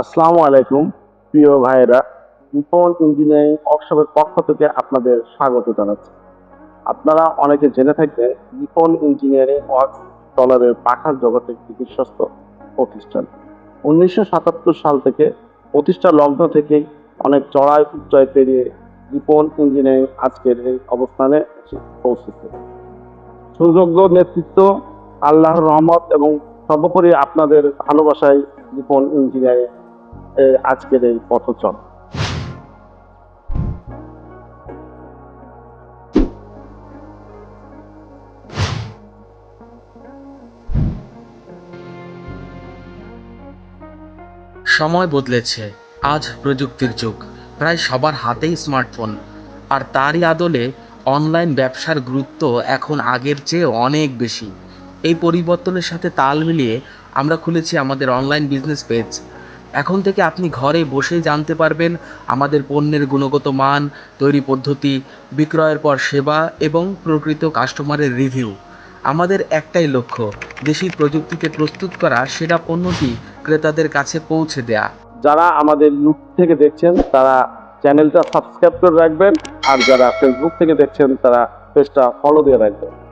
আসসালামু আলাইকুম, প্রিয় ভাইয়েরা। রিপন ইঞ্জিনিয়ারিং ওয়ার্কশপের পক্ষ থেকে আপনাদের স্বাগত জানাচ্ছি। আপনারা অনেকে জেনে থাকবেন রিপন ইঞ্জিনিয়ারিং ওয়ার্ক ডলারের পাখার জগতের একটি বিশ্বস্ত প্রতিষ্ঠান। উনিশশো সাতাত্তর সাল থেকে প্রতিষ্ঠা লগ্ন থেকেই অনেক চড়াই উচ্চয় পেরিয়ে রিপন ইঞ্জিনিয়ারিং আজকের এই অবস্থানে পৌঁছেছে। সুযোগ্য নেতৃত্ব, আল্লাহর রহমত এবং সর্বোপরি আপনাদের ভালোবাসায় রিপন ইঞ্জিনিয়ারিং আজকের এই পথচল। সময় বদলেছে, আজ প্রযুক্তির যুগ। প্রায় সবার হাতেই স্মার্টফোন। আর তারই আদলে অনলাইন ব্যবসার গুরুত্ব এখন আগের চেয়ে অনেক বেশি। এই পরিবর্তনের সাথে তাল মিলিয়ে আমরা খুলেছি আমাদের অনলাইন বিজনেস পেজ। এখন থেকে আপনি ঘরে বসেই জানতে পারবেন আমাদের পণ্যের গুণগত মান, তৈরি পদ্ধতি, বিক্রয়ের পর সেবা এবং প্রকৃত কাস্টমারের রিভিউ। আমাদের একটাই লক্ষ্য, দেশি প্রযুক্তিতে প্রস্তুত করা সেরা পণ্যটি ক্রেতাদের কাছে পৌঁছে দেয়া। যারা আমাদের ইউটিউব থেকে দেখছেন, তারা চ্যানেলটা সাবস্ক্রাইব করে রাখবেন, আর যারা ফেসবুক থেকে দেখছেন, তারা পেজটা ফলো দিয়ে রাখবেন।